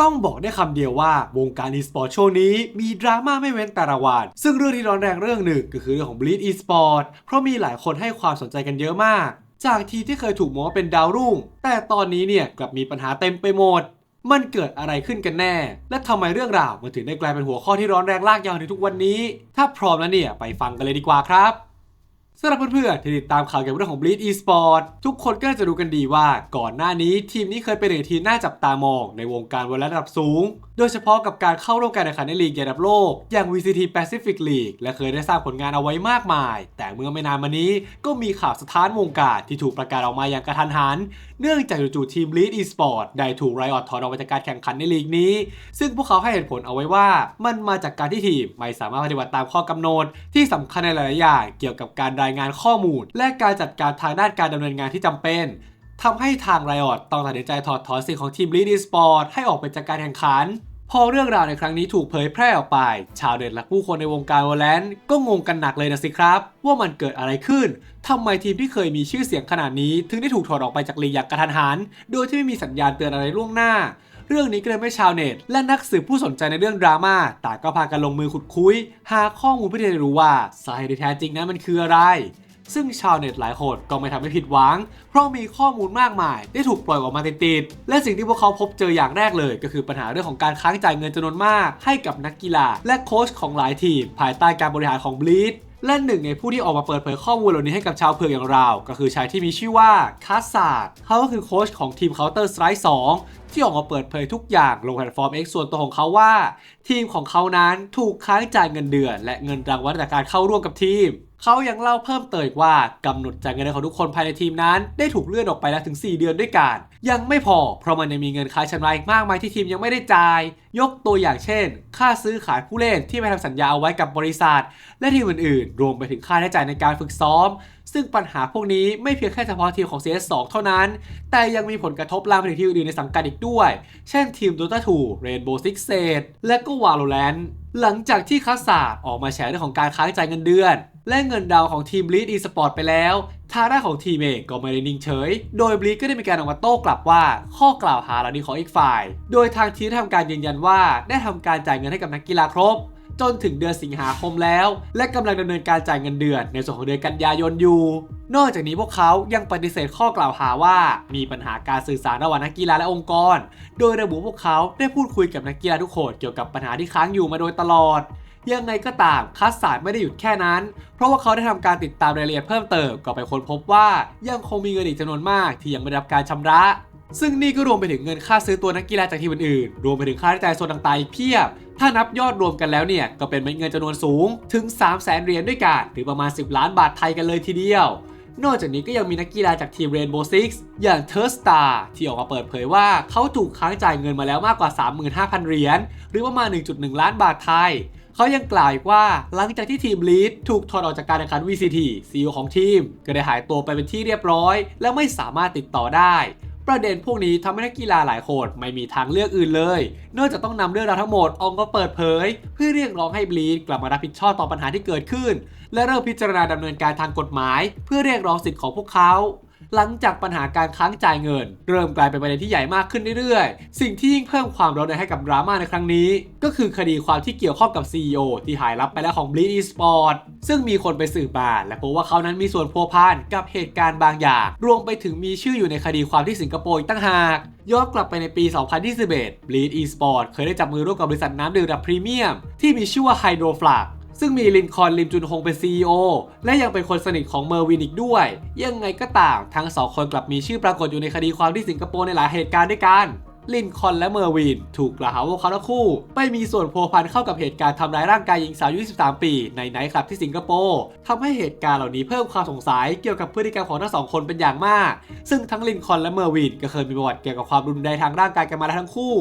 ต้องบอกได้คำเดียวว่าวงการ e-sport ช่วงนี้มีดราม่าไม่เว้นแต่ละวัน ซึ่งเรื่องที่ร้อนแรงเรื่องหนึ่งก็คือเรื่องของ Bleed e-sport เพราะมีหลายคนให้ความสนใจกันเยอะมาก จากทีที่เคยถูกมองว่าเป็นดาวรุ่ง แต่ตอนนี้เนี่ยกลับมีปัญหาเต็มไปหมด มันเกิดอะไรขึ้นกันแน่ และทำไมเรื่องราวมันถึงได้กลายเป็นหัวข้อที่ร้อนแรงลากยาวในทุกวันนี้ ถ้าพร้อมแล้วเนี่ยไปฟังกันเลยดีกว่าครับ สำหรับเพื่อนๆที่ติดตามข่าวเกี่ยวกับเรื่องของ Bleed Esport ทุกคนก็จะรู้กันดีว่าก่อนหน้านี้ทีมนี้เคยเป็นหนึ่งทีมน่าจับตามองในวงการวอลเลย์ระดับสูง โดยเฉพาะกับการเข้าร่วมการแข่งขันในลีกระดับโลก อย่าง VCT Pacific League และเคยได้สร้างผลงานเอาไว้มากมาย แต่เมื่อไม่นานมานี้ก็มีข่าวสถานวงการที่ถูกประกาศออกมาอย่างกระทันหัน เนื่องจากจู่ๆทีม Bleed Esport ได้ถูก Riot ถอนออกมาจากการแข่งขันในลีกนี้ ซึ่งพวกเขาให้เหตุผลเอาไว้ว่า มันมาจากการที่ทีมไม่สามารถปฏิบัติตามข้อกำหนดที่สำคัญในหลายๆอย่างเกี่ยวกับการรายงานข้อมูล และการจัดการทางด้านการดำเนินงานที่จำเป็นทำให้ทาง Riot ต้องตัดสินใจถอดถอนสิ่งของทีม Bleed Esport ให้ออกไปจากการแข่งขัน พอเรื่องราวในครั้งนี้ถูกเผยแพร่ออกไป ชาวเน็ตและผู้คนในวงการวอลเลนก็งงกันหนักเลยนะสิครับ ว่ามันเกิดอะไรขึ้นทำไมทีมที่เคยมีชื่อเสียงขนาดนี้ ถึงได้ถูกถอดออกไปจากลีกอย่างกระทันหัน โดยที่ไม่มีสัญญาณเตือนอะไรล่วงหน้า เรื่องนี้ก็เลยไม่ชาวเน็ต และนักสืบผู้สนใจในเรื่องดราม่าต่างก็พากันลงมือขุดคุย หาข้อมูลเพื่อจะรู้ว่าสาเหตุที่แท้จริงนั้นมันคืออะไร ซึ่งชาวเน็ตหลายคนก็ไม่ทำให้ผิดหวัง เพราะมีข้อมูลมากมาย ได้ถูกปล่อยออกมาติดๆและสิ่งที่พวกเขาพบเจออย่างแรกเลย ก็คือปัญหาเรื่องของการค้างจ่ายเงินจำนวนมาก ให้กับนักกีฬา และโค้ชของหลายทีมภายใต้การบริหารของบลีด และหนึ่งในผู้ที่ออกมาเปิดเผยข้อมูลเหล่านี้ให้กับชาวเผือกอย่างเรา ก็คือชายที่มีชื่อว่าคาซาดเขาก็คือโค้ชของทีม Counter Strike 2 ที่ออกมาเปิดเผยทุกอย่างลงแพลตฟอร์ม X ส่วนตัวของเขาว่า ทีมของเขานั้นถูกค้างจ่ายเงินเดือน และเงินรางวัลจากการเข้าร่วมกับทีม เขายังเล่าเพิ่มเติมว่ากำหนดจ่ายเงินของทุกคนภายในทีมนั้น ได้ถูกเลื่อนออกไปแล้วถึง 4 เดือนด้วยกัน ยังไม่พอ เพราะมันยังมีเงินค้าชำระอีกมากมายที่ทีมยังไม่ได้จ่าย ยกตัวอย่างเช่น ค่าซื้อขายผู้เล่นที่ไปทำสัญญาเอาไว้กับบริษัท และทีมอื่นๆ รวมไปถึงค่าใช้จ่ายในการฝึกซ้อม ซึ่งปัญหาพวกนี้ไม่เพียงแค่เฉพาะทีมของ CS2 เท่านั้น แต่ยังมีผลกระทบลามไปถึงทีมอื่นในสังกัดอีกด้วย เช่นทีม Dota 2 Rainbow Six Siege และก็ Valorant หลังจากที่คัสซาออกมาแฉเรื่องของการค้างจ่ายเงินเดือน และเงินดาวของทีม Bleed Esport ไปแล้วทางด้านของทีมเองก็ไม่ได้นิ่งเฉย โดย Bleed ก็ได้มีการออกมาโต้กลับว่าข้อกล่าวหาเหล่านี้ของอีกฝ่าย โดยทางทีมได้ทำการยืนยันว่าได้ทำการจ่ายเงินให้กับนักกีฬาครบ จนถึงเดือนสิงหาคมแล้ว และกำลังดำเนินการจ่ายเงินเดือนในส่วนของเดือนกันยายนอยู่ นอกจากนี้พวกเขายังปฏิเสธข้อกล่าวหาว่า มีปัญหาการสื่อสารระหว่างนักกีฬาและองค์กร โดยระบุพวกเขาได้พูดคุยกับนักกีฬาทุกคนเกี่ยวกับปัญหาที่ค้างอยู่มาโดยตลอด ยังไงก็ตามคัสสาดไม่ได้หยุดแค่นั้น เพราะว่าเขาได้ทำการติดตามรายละเอียดเพิ่มเติมก็ไปค้นพบว่ายังคงมีเงินอีกจำนวนมากที่ยังไม่ได้รับการชำระ ซึ่งนี่ก็รวมไปถึงเงินค่าซื้อตัวนักกีฬาจากทีมอื่นๆ รวมไปถึงค่าใช้จ่ายส่วนต่างๆอีกเพียบ ถ้านับยอดรวมกันแล้วเนี่ยก็เป็นเงินจำนวนสูงถึง 3 0 0แสนเหรียญด้วยกันหรือประมาณ 10 ล้านบาทไทยกันเลยทีเดียวนอกจากนี้ก็ยังมีนักกีฬาจากทีม Rainbow Six อย่าง t u r s t a r ที่ออกมาเปิดเผยว่าเขาถูกค้างจ่ายเงินมาแล้วมากกว่า 35,000 เหรียญหรือประมาณ 1.1 ล้านบาทไทย เขายังกล่าวอีกว่าหลังจากที่ทีมลีดถูกถอดออกจากการแข่งขัน VCT CEO ของทีม ก็ได้หายตัวไปเป็นที่เรียบร้อย และไม่สามารถติดต่อได้ ประเด็นพวกนี้ทำให้นักกีฬาหลายคนไม่มีทางเลือกอื่นเลย นอกจากต้องนำเรื่องราวทั้งหมดออกมาเปิดเผย เพื่อเรียกร้องให้บลีดกลับมารับผิดชอบต่อปัญหาที่เกิดขึ้น และเริ่มพิจารณาดำเนินการทางกฎหมาย เพื่อเรียกร้องสิทธิ์ของพวกเขา หลังจากปัญหาการค้างจ่ายเงิน เริ่มกลายเป็นประเด็นที่ใหญ่มากขึ้นเรื่อยๆ สิ่งที่ยิ่งเพิ่มความร้อนแรงให้กับดราม่าในครั้งนี้ ก็คือคดีความที่เกี่ยวข้องกับ CEO ที่หายลับไปแล้วของ Bleed Esport ซึ่งมีคนไปสืบมาและพบว่าเขานั้นมีส่วนพัวพันกับเหตุการณ์บางอย่าง รวมไปถึงมีชื่ออยู่ในคดีความที่สิงคโปร์อีกตั้งหากย้อนกลับไปในปี 2021 Bleed Esport เคยได้จับมือร่วมกับบริษัทน้ำดื่มระดับพรีเมียมที่มีชื่อว่า Hydro f l u x ซึ่งมีลินคอนลิมจุนฮงเป็น CEO และยังเป็นคนสนิทของเมอร์วินอีกด้วย ยังไงก็ตามทั้งสองคนกลับมีชื่อปรากฏอยู่ในคดีความที่สิงคโปร์ในหลายเหตุการณ์ด้วยกันลินคอนและเมอร์วิน ถูกกล่าวหาว่าเขาทั้งคู่ไปมีส่วนพัวพันเข้ากับเหตุการณ์ทำร้ายร่างกายหญิงสาวอายุ23ปี ในไนท์คลับที่สิงคโปร์ทำให้เหตุการณ์เหล่านี้เพิ่มความสงสัยเกี่ยวกับพฤติกรรมของทั้งสองคนเป็นอย่างมาก ซึ่งทั้งลินคอนและเมอร์วินก็เคยมีประวัติเกี่ยวกับความรุนแรงทางร่างกายกันมาแล้วทั้งคู่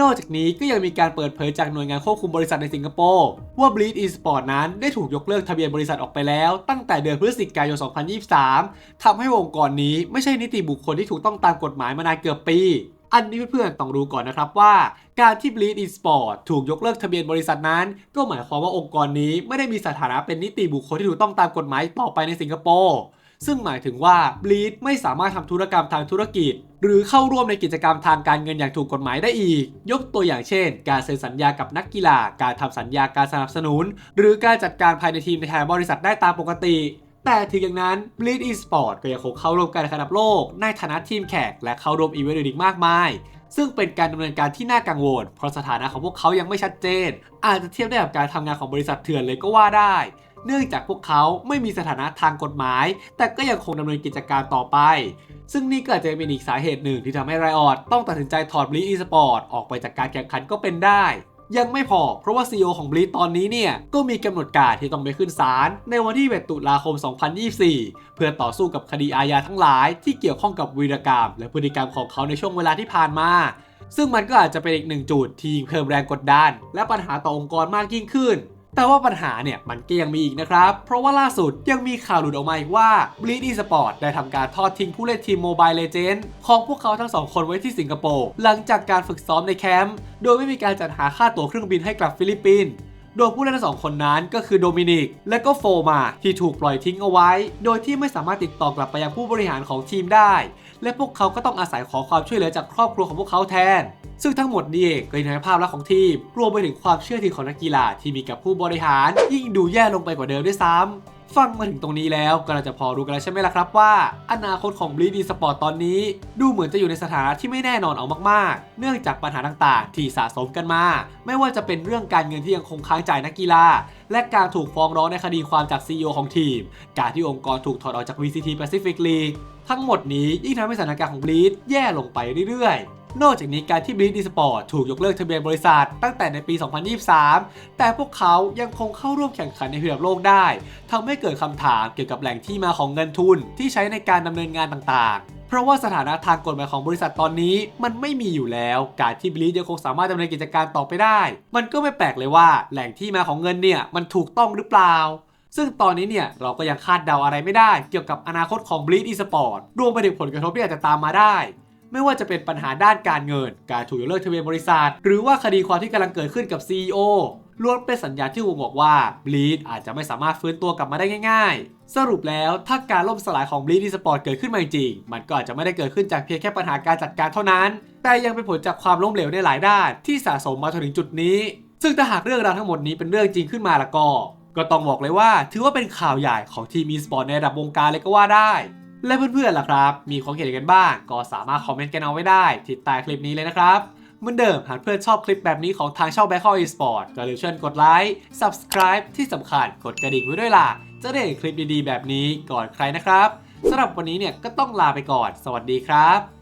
นอกจากนี้ก็ยังมีการเปิดเผยจากหน่วยงานควบคุมบริษัทในสิงคโปร์ว่า Bleed Esport นั้นได้ถูกยกเลิกทะเบียนบริษัทออกไปแล้วตั้งแต่เดือนพฤศจิกายน 2023ทำให้องค์กรนี้ไม่ใช่นิติบุคคลที่ถูกต้องตามกฎหมายมานานเกือบปี อันนี้เพื่อนๆต้องรู้ก่อนนะครับว่า การที่ Bleed Esport ถูกยกเลิกทะเบียนบริษัทนั้น ก็หมายความว่าองค์กรนี้ไม่ได้มีสถานะเป็นนิติบุคคลที่ถูกต้องตามกฎหมายต่อไปในสิงคโปร์ ซึ่งหมายถึงว่า Bleed ไม่สามารถทำธุรกรรมทางธุรกิจ หรือเข้าร่วมในกิจกรรมทางการเงินอย่างถูกกฎหมายได้อีก ยกตัวอย่างเช่น การเซ็นสัญญากับนักกีฬา การทำสัญญาการสนับสนุน หรือการจัดการภายในทีมในแทนบริษัทได้ตามปกติแต่ถึงอย่างนั้น Bleed Esport ก็ยังคงเข้าร่วมการแข่งขันระดับโลก ในฐานะทีมแขก และเข้าร่วมอีเวนต์อื่นอีกมากมาย ซึ่งเป็นการดำเนินการที่น่ากังวล เพราะสถานะของพวกเขายังไม่ชัดเจน อาจจะเทียบได้กับการทำงานของบริษัทเถื่อนเลยก็ว่าได้ เนื่องจากพวกเขาไม่มีสถานะทางกฎหมาย แต่ก็ยังคงดำเนินกิจการต่อไป ซึ่งนี่ก็อาจจะเป็นอีกสาเหตุหนึ่งที่ทำให้ไรออดต้องตัดสินใจถอด Bleed Esport ออกไปจากการแข่งขันก็เป็นได้ยังไม่พอ เพราะว่า CEO ของ Bleed ตอนนี้เนี่ย ก็มีกำหนดการที่ต้องไปขึ้นศาลในวันที่1ตุลาคม 2024 เพื่อต่อสู้กับคดีอาญาทั้งหลายที่เกี่ยวข้องกับวีรกรรม และพฤติกรรมของเขาในช่วงเวลาที่ผ่านมา ซึ่งมันก็อาจจะเป็นอีกหนึ่งจุดที่ยิ่งเพิ่มแรงกดดัน และปัญหาต่อองค์กรมากยิ่งขึ้น แต่ว่าปัญหาเนี่ยมันก็ยังมีอีกนะครับ เพราะว่าล่าสุดยังมีข่าวหลุดออกมาอีกว่า Bleed eSports ได้ทำการทอดทิ้งผู้เล่นทีม Mobile Legends ของพวกเขาทั้งสองคนไว้ที่สิงคโปร์หลังจากการฝึกซ้อมในแคมป์โดยไม่มีการจัดหาค่าตั๋วเครื่องบินให้กลับฟิลิปปินส์ โดยผู้เล่นทั้งสองคนนั้นก็คือโดมินิกและก็โฟมาที่ถูกปล่อยทิ้งเอาไว้ โดยที่ไม่สามารถติดต่อกลับไปยังผู้บริหารของทีมได้ และพวกเขาก็ต้องอาศัยขอความช่วยเหลือจากครอบครัวของพวกเขาแทน ซึ่งทั้งหมดนี้เองก็ยังทำให้ภาพลักษณ์ของทีม รวมไปถึงความเชื่อถือของนักกีฬาที่มีกับผู้บริหาร ยิ่งดูแย่ลงไปกว่าเดิมด้วยซ้ำ ฟังมาถึงตรงนี้แล้วก็น่าจะพอรู้กันแล้วใช่ไหมล่ะครับว่า อนาคตของ Bleed Esport ตอนนี้ ดูเหมือนจะอยู่ในสถานะที่ไม่แน่นอนเอามากๆ เนื่องจากปัญหาต่างๆ ที่สะสมกันมา ไม่ว่าจะเป็นเรื่องการเงินที่ยังคงค้างจ่ายนักกีฬา และการถูกฟ้องร้องในคดีความจาก CEO ของทีม การที่องค์กรถูกถอดออกจาก VCT Pacific League ทั้งหมดนี้ยิ่งทำให้สถานการณ์ของ Bleed แย่ลงไปเรื่อยๆ นอกจากนี้การที่ Bleed Esport ถูกยกเลิกทะเบียนบริษัท ตั้งแต่ในปี 2023 แต่พวกเขายังคงเข้าร่วมแข่งขันในระดับโลกได้ทำให้เกิดคำถามเกี่ยวกับแหล่งที่มาของเงินทุนที่ใช้ในการดำเนินงานต่างๆ เพราะว่าสถานะทางกฎหมายของบริษัทตอนนี้มันไม่มีอยู่แล้ว การที่ Bleed ยังคงสามารถดำเนินกิจการต่อไปได้ มันก็ไม่แปลกเลยว่าแหล่งที่มาของเงินเนี่ยมันถูกต้องหรือเปล่าซึ่งตอนนี้เนี่ยเราก็ยังคาดเดาอะไรไม่ได้เกี่ยวกับอนาคตของ Bleed Esport รวมไปถึงผลกระทบที่อาจจะตามมาได้ ไม่ว่าจะเป็นปัญหาด้านการเงิน การถูกยกเลิกทะเบียนบริษัท หรือว่าคดีความที่กำลังเกิดขึ้นกับ CEO ล้วนเป็นสัญญาณที่บ่งบอกว่า Bleed อาจจะไม่สามารถฟื้นตัวกลับมาได้ง่ายๆ สรุปแล้วถ้าการล่มสลายของ Bleed Esport เกิดขึ้นมาจริง มันก็อาจจะไม่ได้เกิดขึ้นจากเพียงแค่ปัญหาการจัดการเท่านั้น แต่ยังเป็นผลจากความล้มเหลวในหลายด้าน ที่สะสมมาจนถึงจุดนี้ ซึ่งถ้าหากเรื่องราวทั้งหมดนี้เป็นเรื่องจริงขึ้นมาล้วก็ ก็ต้องบอกเลยว่า ถือว่าเป็นข่าวใหญ่ของทีม e-sport ในระดับวงการเลยก็ว่าได้ และเพื่อนๆล่ะครับ มีความเห็นกันบ้าง ก็สามารถคอมเมนต์กันเอาไว้ได้ที่ใต้คลิปนี้เลยนะครับเหมือนเดิมหากเพื่อนชอบคลิปแบบนี้ของทางช่อง b a c k e Esport ก็อย่าลืมเชิญกดไลค์ Subscribe ที่สำคัญกดกระดิ่งไว้ด้วยล่ะ จะได้เห็นคลิปดีๆ แบบนี้ก่อนใครนะครับสำหรับวันนี้เนี่ยก็ต้องลาไปก่อน สวัสดีครับ